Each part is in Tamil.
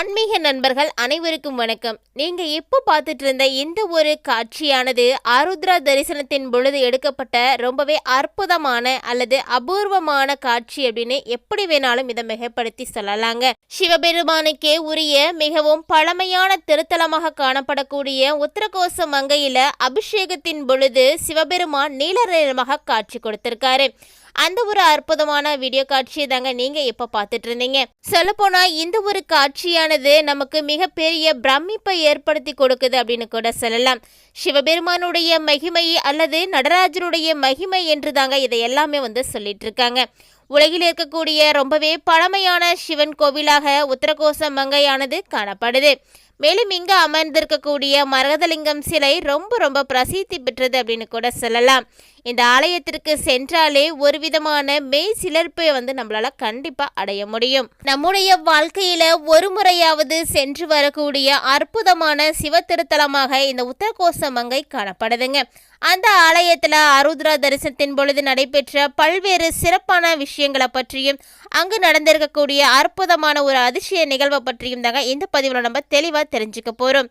ஆன்மீக நண்பர்கள் அனைவருக்கும் வணக்கம். நீங்க இப்போ பார்த்துட்டு இருந்த இந்த ஒரு காட்சியானது ஆருத்ரா தரிசனத்தின் பொழுது எடுக்கப்பட்ட ரொம்பவே அற்புதமான அல்லது அபூர்வமான காட்சி அப்படின்னு எப்படி வேணாலும் இதை மிகப்படுத்தி சொல்லலாங்க. சிவபெருமானுக்கே உரிய மிகவும் பழமையான திருத்தலமாக காணப்படக்கூடிய உத்தரகோச மங்கையில அபிஷேகத்தின் பொழுது சிவபெருமான் நீல நிறமாக காட்சி கொடுத்திருக்காரு. அந்த ஒரு அற்புதமான வீடியோ காட்சியை தாங்க நீங்க இப்ப பார்த்துட்டு இருந்தீங்க சொல்லப்போனா இந்த ஒரு காட்சியானது நமக்கு மிகப்பெரிய பிரமிப்பை ஏற்படுத்தி கொடுக்குது அப்படின்னு கூட சொல்லலாம். சிவபெருமானுடைய மகிமை அல்லது நடராஜனுடைய மகிமை என்று தாங்க இதை எல்லாமே வந்து சொல்லிட்டு இருக்காங்க உலகில் இருக்கக்கூடிய ரொம்பவே பழமையான சிவன் கோவிலாக உத்தரகோச மங்கையானது காணப்படுது. மேலும் இங்கு அமர்ந்திருக்கக்கூடிய மரகதலிங்கம் சிலை ரொம்ப ரொம்ப பிரசித்தி பெற்றது அப்படின்னு கூட சொல்லலாம். இந்த ஆலயத்திற்கு சென்றாலே ஒரு விதமான மெய் சிலர்ப்பை வந்து நம்மளால கண்டிப்பா அடைய முடியும். நம்முடைய வாழ்க்கையில ஒரு முறையாவது சென்று வரக்கூடிய அற்புதமான சிவ திருத்தலமாக இந்த உத்தரகோச மங்கை காணப்படுதுங்க. அந்த ஆலயத்துல அருத்ரா தரிசனத்தின் பொழுது நடைபெற்ற பல்வேறு சிறப்பான விஷயங்களை பற்றியும் அங்கு நடந்திருக்கக்கூடிய அற்புதமான ஒரு அதிசய நிகழ்வை பற்றியும் தாங்க இந்த பதிவில் நம்ம தெளிவாக தெரிஞ்சுக்க போகிறோம்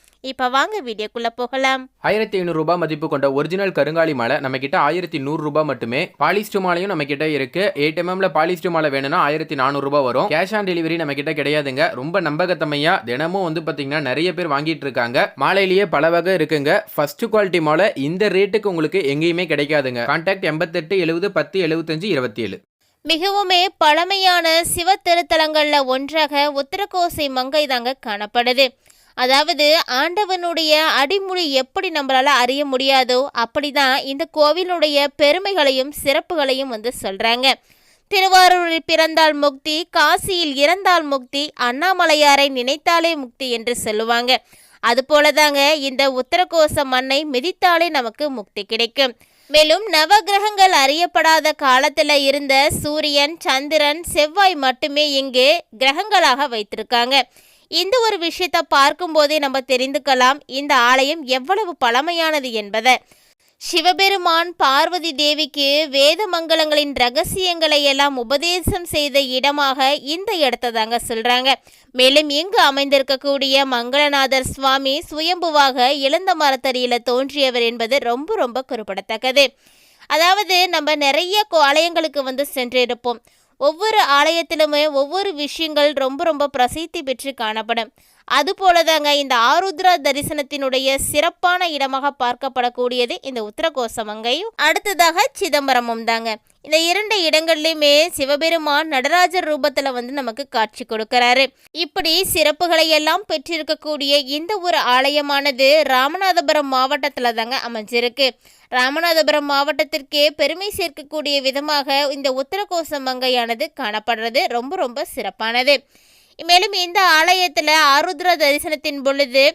இப்போ வாங்க வீடியோக்குள்ளே போகலாம். ஆயிரத்தி ஐநூறு ரூபாய் மதிப்பு கொண்ட ஒரிஜினல் கருங்காலி மாலை நம்ம கிட்ட ஆயிரத்தி நூறு ரூபாய் மட்டுமே. பாலிஸ்டர் மாலையும் நம்ம கிட்ட இருக்கு எயிட் எம்எம்ல பாலிஸ்டர் மாலை வேணும்னா ஆயிரத்தி நானூறு ரூபாய் வரும். கேஷ் ஆன் டெலிவரி நம்ம கிட்ட கிடையாதுங்க. ரொம்ப நம்பகத்தமையா தினமும் வந்து பாத்தீங்கன்னா நிறைய பேர் வாங்கிட்டு இருக்காங்க. மாலையிலேயே பல வகை இருக்குங்க. ஃபர்ஸ்ட் குவாலிட்டி மாலை இந்த ரேட்டுக்கு உங்களுக்கு எங்கேயுமே கிடைக்காதுங்க. கான்டாக்ட் எண்பத்தெட்டு எழுபது பத்து எழுபத்தஞ்சு இருபத்தி ஏழு மிகவுமே பழமையான சிவ திருத்தலங்கள்ல ஒன்றாக உத்தரகோசை மங்கை தாங்க காணப்படுது. அதாவது ஆண்டவனுடைய அடிமொழி எப்படி நம்மளால அறிய முடியாதோ அப்படிதான் இந்த கோவிலுடைய பெருமைகளையும் சிறப்புகளையும் வந்து சொல்றாங்க. திருவாரூரில் பிறந்தால் முக்தி காசியில் இறந்தால் முக்தி அண்ணாமலையாரை நினைத்தாலே முக்தி என்று சொல்லுவாங்க. அதுபோலதாங்க இந்த உத்தரகோச மண்ணை மிதித்தாலே நமக்கு முக்தி கிடைக்கும். மேலும் நவகிரகங்கள் அறியப்படாத காலத்துல இருந்த சூரியன் சந்திரன் செவ்வாய் மட்டுமே இங்கு கிரகங்களாக வைத்திருக்காங்க. இந்த ஒரு விஷயத்தை பார்க்கும்போதே நம்ம தெரிந்துக்கலாம் இந்த ஆலயம் எவ்வளவு பழமையானது என்பதை. சிவபெருமான் பார்வதி தேவிக்கு வேத மங்களங்களின் ரகசியங்களை எல்லாம் உபதேசம் செய்த இடமாக இந்த இடத்தை தாங்க சொல்றாங்க. மேலும் இங்கு அமைந்திருக்கக்கூடிய மங்களநாதர் சுவாமி சுயம்புவாக இளந்த மரத்தடியில தோன்றியவர் என்பது ரொம்ப ரொம்ப குறிப்பிடத்தக்கது. அதாவது நம்ம நிறைய கோ- ஆலயங்களுக்கு வந்து சென்றிருப்போம். ஒவ்வொரு ஆலயத்திலுமே ஒவ்வொரு விஷயங்கள் ரொம்ப ரொம்ப பிரசித்தி பெற்று காணப்படும். அதுபோலதாங்க இந்த ஆருத்ரா தரிசனத்தினுடைய சிறப்பான இடமாக பார்க்கப்படக்கூடியது இந்த உத்தரகோசமங்கையும். அடுத்ததாக சிதம்பரமும் தாங்க. இந்த இரண்டு இடங்கள்லையுமே சிவபெருமான் நடராஜர் ரூபத்துல வந்து நமக்கு காட்சி கொடுக்கிறாரு. இப்படி சிறப்புகளை எல்லாம் பெற்றிருக்கக்கூடிய இந்த ஒரு ஆலயமானது ராமநாதபுரம் மாவட்டத்துல தாங்க அமைஞ்சிருக்கு. ராமநாதபுரம் மாவட்டத்திற்கே பெருமை சேர்க்கக்கூடிய விதமாக இந்த உத்தரகோசமங்கையானது காணப்படுறது ரொம்ப ரொம்ப சிறப்பானது. மேலும் இந்த ஆலயத்தில் ஆருத்ர தரிசனத்தின் பொழுது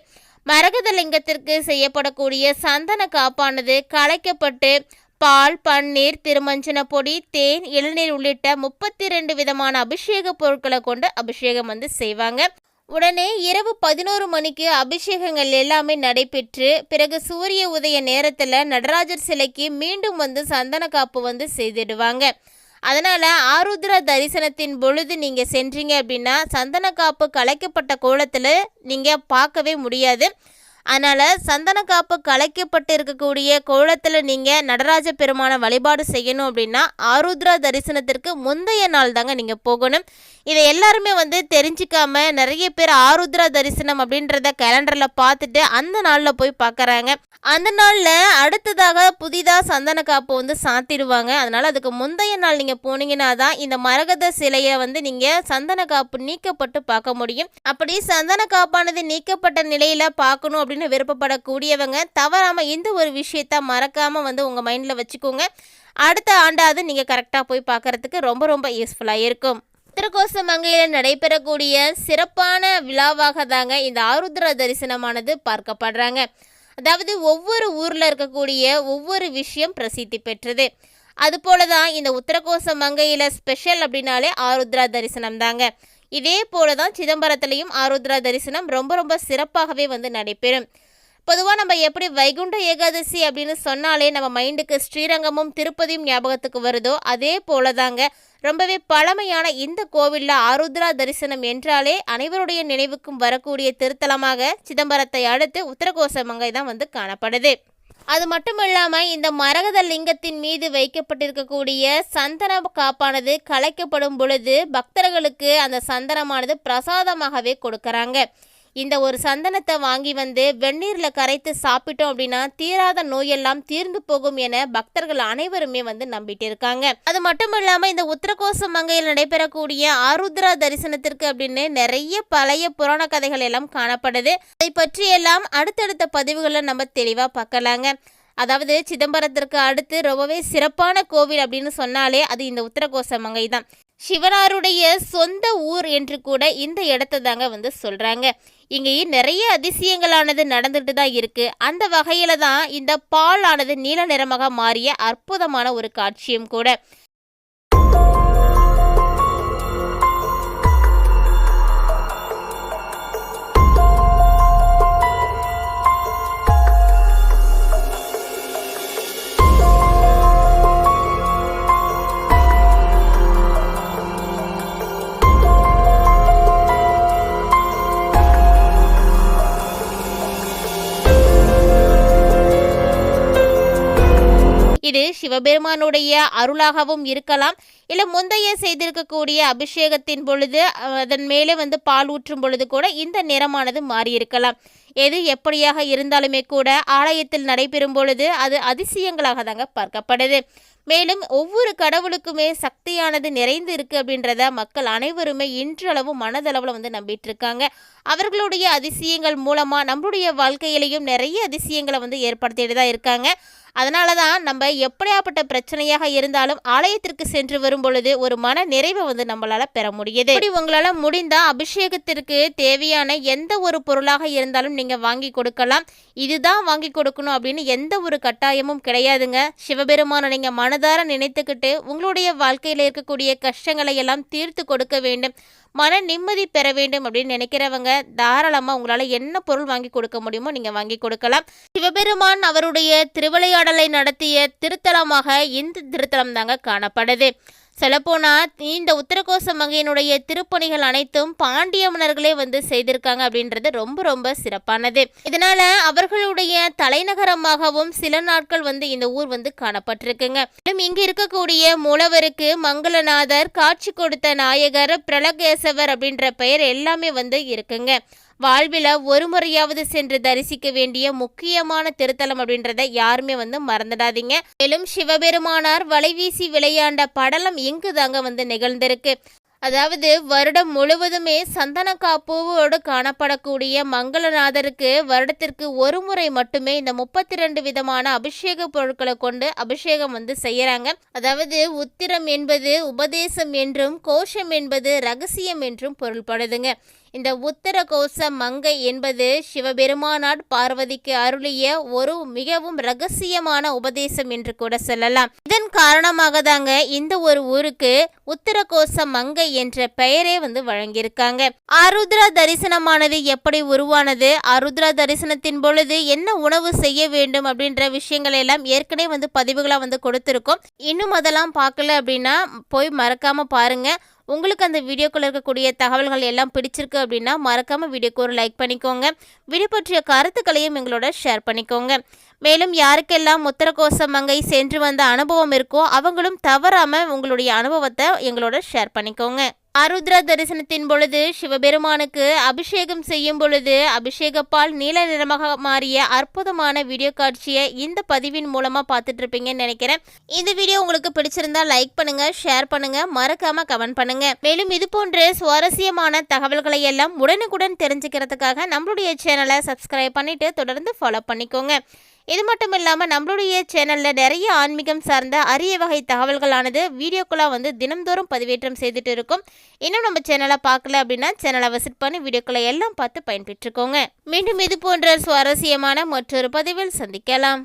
மரகதலிங்கத்திற்கு செய்யப்படக்கூடிய சந்தன காப்பானது கலைக்கப்பட்டு பால் பன்னீர் திருமஞ்சன பொடி தேன் இளநீர் உள்ளிட்ட முப்பத்தி ரெண்டு விதமான அபிஷேக பொருட்களை கொண்டு அபிஷேகம் வந்து செய்வாங்க. உடனே இரவு பதினோரு மணிக்கு அபிஷேகங்கள் எல்லாமே நடைபெற்று பிறகு சூரிய உதய நேரத்தில் நடராஜர் சிலைக்கு மீண்டும் வந்து சந்தன காப்பு வந்து செய்திடுவாங்க. அதனால் ஆருத்ரா தரிசனத்தின் பொழுது நீங்கள் சென்றீங்க அப்படின்னா சந்தன காப்பு கலைக்கப்பட்ட கோலத்தில் நீங்கள் பார்க்கவே முடியாது. அதனால் சந்தன காப்பு கலைக்கப்பட்டு இருக்கக்கூடிய கோலத்தில் நீங்கள் நடராஜ பெருமான வழிபாடு செய்யணும் அப்படின்னா ஆருத்ரா தரிசனத்திற்கு முந்தைய நாள் தாங்க நீங்கள் போகணும். இதை எல்லாருமே வந்து தெரிஞ்சிக்காம நிறைய பேர் ஆருத்ரா தரிசனம் அப்படின்றத கேலண்டரில் பார்த்துட்டு அந்த நாளில் போய் பார்க்குறாங்க. அந்த நாளில் அடுத்ததாக புதிதாக சந்தன காப்பு வந்து சாத்திடுவாங்க. அதனால் அதுக்கு முந்தைய நாள் நீங்கள் போனீங்கன்னா தான் இந்த மரகத சிலையை வந்து நீங்கள் சந்தன காப்பு நீக்கப்பட்டு பார்க்க முடியும். அப்படி சந்தன காப்பானது நீக்கப்பட்ட நிலையில் பார்க்கணும் அப்படின்னு விருப்பப்படக்கூடியவங்க தவறாமல் இந்த ஒரு விஷயத்த மறக்காமல் வந்து உங்கள் மைண்டில் வச்சுக்கோங்க. அடுத்த ஆண்டாவது நீங்கள் கரெக்டாக போய் பார்க்கறதுக்கு ரொம்ப ரொம்ப யூஸ்ஃபுல்லாக இருக்கும். உத்தரகோச மங்கையில் நடைபெறக்கூடிய சிறப்பான விழாவாக தாங்க இந்த ஆருத்ரா தரிசனமானது பார்க்கப்படுறாங்க. அதாவது ஒவ்வொரு ஊரில் இருக்கக்கூடிய ஒவ்வொரு விஷயம் பிரசித்தி பெற்றது. அதுபோல தான் இந்த உத்தரகோச மங்கையில் ஸ்பெஷல் அப்படின்னாலே ஆருத்ரா தரிசனம் தாங்க. இதே போல தான் சிதம்பரத்திலையும் ஆருத்ரா தரிசனம் ரொம்ப ரொம்ப சிறப்பாகவே வந்து நடைபெறும். பொதுவாக நம்ம எப்படி வைகுண்ட ஏகாதசி அப்படின்னு சொன்னாலே நம்ம மைண்டுக்கு ஸ்ரீரங்கமும் திருப்பதியும் ஞாபகத்துக்கு வருதோ அதே போல தாங்க ரொம்பவே பழமையான இந்த கோவிலில் ஆருத்ரா தரிசனம் என்றாலே அனைவருடைய நினைவுக்கும் வரக்கூடிய திருத்தலமாக சிதம்பரத்தை அடுத்து உத்தரகோசமங்கை தான் வந்து காணப்படுது. அது மட்டும் இல்லாமல் இந்த மரகத லிங்கத்தின் மீது வைக்கப்பட்டிருக்கக்கூடிய சந்தன காப்பானது கலைக்கப்படும் பொழுது பக்தர்களுக்கு அந்த சந்தனமானது பிரசாதமாகவே கொடுக்கறாங்க. இந்த ஒரு சந்தனத்தை வாங்கி வந்து வெந்நீரில் கரைத்து சாப்பிட்டோம் அப்படின்னா தீராத நோயெல்லாம் தீர்ந்து போகும் என பக்தர்கள் அனைவருமே வந்து நம்பிட்டு இருக்காங்க. அது மட்டும் இல்லாமல் இந்த உத்தரகோச மங்கையில் நடைபெறக்கூடிய ஆருத்ரா தரிசனத்திற்கு அப்படின்னு நிறைய பழைய புராண கதைகள் எல்லாம் காணப்படுது. அதை பற்றியெல்லாம் அடுத்தடுத்த பதிவுகளில் நம்ம தெளிவாக பார்க்கலாங்க. அதாவது சிதம்பரத்திற்கு அடுத்து ரொம்பவே சிறப்பான கோவில் அப்படின்னு சொன்னாலே அது இந்த உத்தரகோச மங்கை தான். சிவனாருடைய சொந்த ஊர் என்று கூட இந்த இடத்த தாங்க வந்து சொல்றாங்க. இங்கேயே நிறைய அதிசயங்களானது நடந்துட்டு தான் இருக்கு. அந்த வகையில தான் இந்த பால் ஆனது நீல நிறமாக மாறிய அற்புதமான ஒரு காட்சியும் கூட. சிவபெருமானுடைய அருளாகவும் இருக்கலாம். இல்லை முந்தைய செய்திருக்கக்கூடிய அபிஷேகத்தின் பொழுது அதன் மேலே வந்து பால் ஊற்றும் பொழுது கூட இந்த நிறமானது மாறியிருக்கலாம். எது எப்படியாக இருந்தாலுமே கூட ஆலயத்தில் நடைபெறும் பொழுது அது அதிசயங்களாக தாங்க பார்க்கப்படுது. மேலும் ஒவ்வொரு கடவுளுக்குமே சக்தியானது நிறைந்து இருக்குது அப்படின்றத மக்கள் அனைவருமே இன்றளவு மனதளவில் வந்து நம்பிட்டு இருக்காங்க அவர்களுடைய அதிசயங்கள் மூலமாக நம்மளுடைய வாழ்க்கையிலையும் நிறைய அதிசயங்களை வந்து ஏற்படுத்திட்டு தான் இருக்காங்க. அதனால தான் நம்ம எப்படியாப்பட்ட பிரச்சனையாக இருந்தாலும் ஆலயத்திற்கு சென்று வரும் பொழுது ஒரு மன நிறைவை வந்து நம்மளால பெற முடியுது. இப்படி உங்களால முடிந்தா அபிஷேகத்திற்கு தேவையான எந்த ஒரு பொருளாக இருந்தாலும் நீங்க வாங்கி கொடுக்கலாம். இதுதான் வாங்கி கொடுக்கணும் அப்படின்னு எந்த ஒரு கட்டாயமும் கிடையாதுங்க. சிவபெருமானை நீங்க மனதார நினைத்துக்கிட்டு உங்களுடைய வாழ்க்கையில இருக்கக்கூடிய கஷ்டங்களை எல்லாம் தீர்த்து கொடுக்க வேண்டும். மன நிம்மதி பெற வேண்டும் அப்படின்னு நினைக்கிறவங்க தாராளமாக உங்களால் என்ன பொருள் வாங்கி கொடுக்க முடியுமோ நீங்கள் வாங்கி கொடுக்கலாம். சிவபெருமான் அவருடைய திருவிளையாடலை நடத்திய திருத்தலமாக இந்த திருத்தலம் தாங்க காணப்படுது. சொல்லப்போனால் இந்த உத்தரகோச மங்கையினுடைய திருப்பணிகள் அனைத்தும் பாண்டிய மன்னர்களே வந்து செய்திருக்காங்க அப்படின்றது ரொம்ப ரொம்ப சிறப்பானது. இதனால அவர்களுடைய தலைநகரமாகவும் சில நாட்கள் வந்து இந்த ஊர் வந்து காணப்பட்டிருக்குங்க. மேலும் இங்க இருக்கக்கூடிய மூலவருக்கு மங்களநாதர் காட்சி கொடுத்த நாயகர் பிரலகேசவர் அப்படின்ற பெயர் எல்லாமே வந்து இருக்குங்க. வாழ்வில் ஒரு முறையாவது சென்று தரிசிக்க வேண்டிய முக்கியமான திருத்தலம் அப்படின்றத யாருமே வந்து மறந்துடாதீங்க. மேலும் சிவபெருமானார் வலைவீசி விளையாண்ட படலம் இங்கு தாங்க வந்து நிகழ்ந்திருக்கு? அதாவது வருடம் முழுவதுமே சந்தனக்காப்பூவோடு காணப்படக்கூடிய மங்களநாதருக்கு வருடத்திற்கு ஒரு முறை மட்டுமே இந்த முப்பத்தி ரெண்டு விதமான அபிஷேக பொருட்களை கொண்டு அபிஷேகம் வந்து செய்யறாங்க. அதாவது உத்திரம் என்பது உபதேசம் என்றும் கோஷம் என்பது ரகசியம் என்றும் பொருள்படுதுங்க. இந்த உத்தர கோச மங்கை என்பது சிவபெருமானார் பார்வதிக்கு அருளிய ஒரு மிகவும் ரகசியமான உபதேசம் என்று கூட சொல்லலாம். இதன் காரணமாக தாங்க இந்த ஒரு ஊருக்கு உத்தர கோச மங்கை என்ற பெயரே வந்து வழங்கியிருக்காங்க. அருத்ரா தரிசனமானது எப்படி உருவானது? அருத்ரா தரிசனத்தின் பொழுது என்ன உணவு செய்ய வேண்டும் அப்படின்ற விஷயங்களை எல்லாம் ஏற்கனவே வந்து பதிவுகளாக வந்து கொடுத்துருக்கோம். இன்னும் அதெல்லாம் பார்க்கல அப்படின்னா போய் மறக்காம பாருங்க. உங்களுக்கு அந்த வீடியோக்குள்ள இருக்கக்கூடிய தகவல்கள் எல்லாம் பிடிச்சிருக்கு அப்படின்னா மறக்காம வீடியோக்கு ஒரு லைக் பண்ணிக்கோங்க. வீடியோ பற்றிய கருத்துக்களையும் எங்களோட ஷேர் பண்ணிக்கோங்க. மேலும் யாருக்கெல்லாம் முத்திரகோச மங்கை சென்று வந்த அனுபவம் இருக்கோ அவங்களும் தவறாம உங்களுடைய அனுபவத்தை எங்களோட ஷேர் பண்ணிக்கோங்க. அருத்ர தரிசனத்தின் பொழுது சிவபெருமானுக்கு அபிஷேகம் செய்யும் பொழுது அபிஷேகப்பால் நீல நிறமாக மாறிய அற்புதமான வீடியோ காட்சியை இந்த பதிவின் மூலமா பார்த்துட்டு இருப்பீங்கன்னு நினைக்கிறேன். இந்த வீடியோ உங்களுக்கு பிடிச்சிருந்தா லைக் பண்ணுங்க ஷேர் பண்ணுங்க மறக்காம கமெண்ட் பண்ணுங்க. மேலும் இது போன்ற சுவாரஸ்யமான தகவல்களை எல்லாம் உடனுக்குடன் தெரிஞ்சுக்கிறதுக்காக நம்மளுடைய சேனலை சப்ஸ்கிரைப் பண்ணிட்டு தொடர்ந்து ஃபாலோ பண்ணிக்கோங்க. இது மட்டும் இல்லாமல் நம்மளுடைய சேனலில் நிறைய ஆன்மீகம் சார்ந்த அரிய வகை தகவல்களானது வீடியோக்களாக வந்து தினம்தோறும் பதிவேற்றம் செய்துட்டு இருக்கும். இன்னும் நம்ம சேனலை பார்க்கல அப்படின்னா சேனலை விசிட் பண்ணி வீடியோக்களை எல்லாம் பார்த்து பயன்பெற்றுக்கோங்க. மீண்டும் இது போன்ற சுவாரஸ்யமான மற்றொரு பதிவில் சந்திக்கலாம்.